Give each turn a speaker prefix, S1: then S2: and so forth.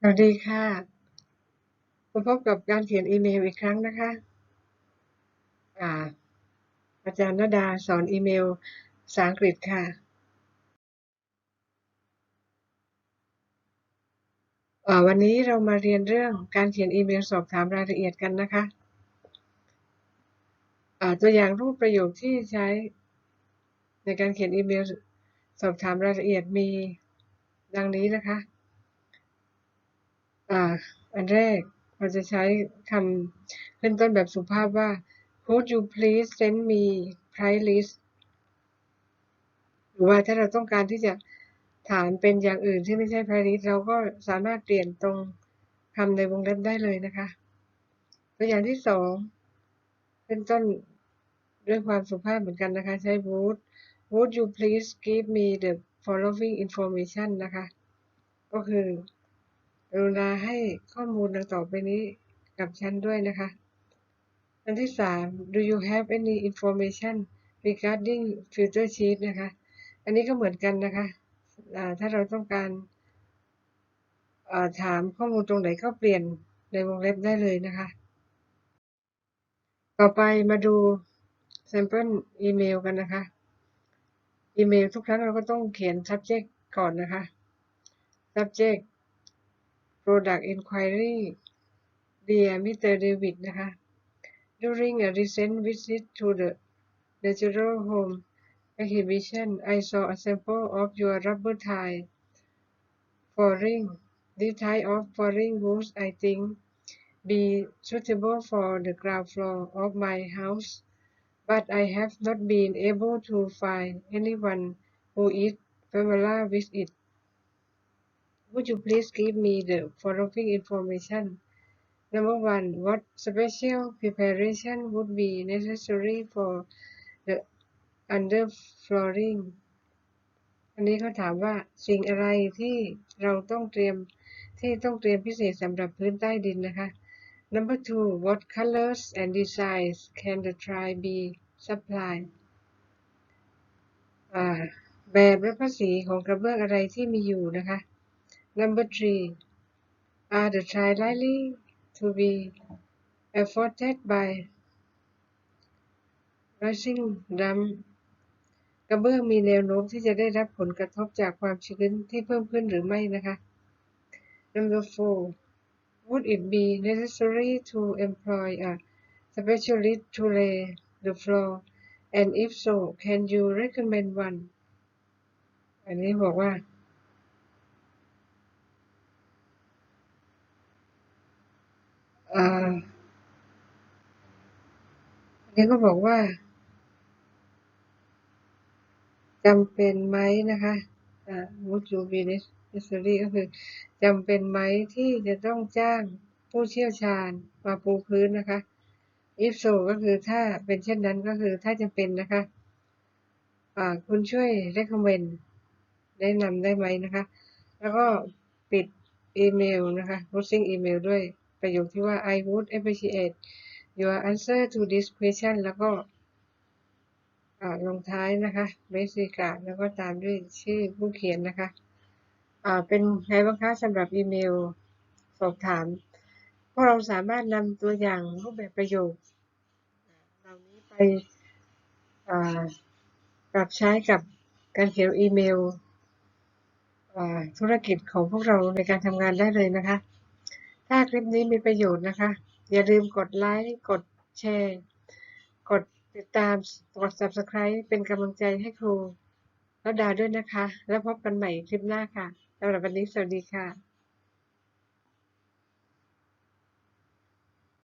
S1: สวัสดีค่ะ มาพบกับการเขียนอีเมลอีกครั้งนะคะ อ่า อาจารย์นดาสอนอีเมลภาษาอังกฤษค่ะ วันนี้เรามาเรียนเรื่องการเขียนอีเมลสอบถามรายละเอียดกันนะคะ ตัวอย่างรูปประโยคที่ใช้ในการเขียนอีเมลสอบถามรายละเอียดมีดังนี้นะคะ อ่า อันแรกเราจะใช้คำขึ้นต้นแบบสุภาพว่า Could you please send me price list หรือว่าถ้าเราต้องการที่จะถามเป็นอย่างอื่นที่ไม่ใช่ price list เราก็สามารถเปลี่ยนตรงคำในวงเล็บได้เลยนะคะ ตัวอย่างที่สองขึ้นต้นด้วยความสุภาพเหมือนกันนะคะ ใช้ would would you please give me the following information นะคะ ก็คือ รุณาให้ข้อมูลดังต่อไปนี้กับฉันด้วยนะคะ อันที่สาม do you have any information regarding future sheet นะคะ อันนี้ก็เหมือนกันนะคะถ้าเราต้องการาถามข้อมูลตรงไหนก็เปลี่ยนในวงเล็บได้เลยนะคะ ต่อไปมาดู sample อีเมลกันนะคะ อีเมลทุกครั้งเราก็ต้องเขียน subject ก่อนนะคะ subject product inquiry dear Mr. David นะคะ during a recent visit to the natural home exhibition I saw a sample of your rubber tie flooring this type of flooring would I think be suitable for the ground floor of my house but I have not been able to find anyone who is familiar with it Would you please give me the following information Number one, what special preparation would be necessary for the underflooring อันนี้เขาถามว่าสิ่งอะไรที่เราต้องเตรียมที่ต้องเตรียมพิเศษสำหรับพื้นใต้ดินนะคะ Number two, what colors and designs can the tile be supplied แบบและภาษีของกระเบื้องอะไรที่มีอยู่นะคะ Number three, are the trial likely to be affected by rising damp กระเบื้องมีแนวโน้มที่จะได้รับผลกระทบจากความชื้นที่เพิ่มขึ้นหรือไม่นะคะ Number four Would it be necessary to employ a specialist to lay the floor and if so can you recommend one อันนี้บอกว่า อ่าอันนี้ก็บอกว่าจำเป็นไหมนะคะอ่า would you be necessary ก็คือจำเป็นไหมที่จะต้องจ้างผู้เชี่ยวชาญมาปูพื้นนะคะ if so ก็คือถ้าเป็นเช่นนั้นก็คือถ้าจะเป็นนะคะอ่าคุณช่วย recommend แนะนำได้ไหมนะคะ แล้วก็ปิดอีเมลนะคะ closing อีเมลด้วย ประโยคที่ว่า I would appreciate your answer to this question แล้วก็ลงท้ายนะคะ basic แล้วก็ตามด้วยชื่อผู้เขียนนะคะเป็นไงบ้างคะสำหรับอีเมลสอบถาม พวกเราสามารถนำตัวอย่างรูปแบบประโยคเหล่านี้ไปปรับใช้กับการเขียนอีเมลธุรกิจของพวกเราในการทำงานได้เลยนะคะ ถ้าคลิปนี้มีประโยชน์นะคะ อย่าลืมกดไลค์ กดแชร์ กดติดตาม กด subscribe เป็นกำลังใจให้ครูแล้วดาด้วยนะคะ แล้วพบกันใหม่คลิปหน้าค่ะสำหรับวันนี้สวัสดีค่ะ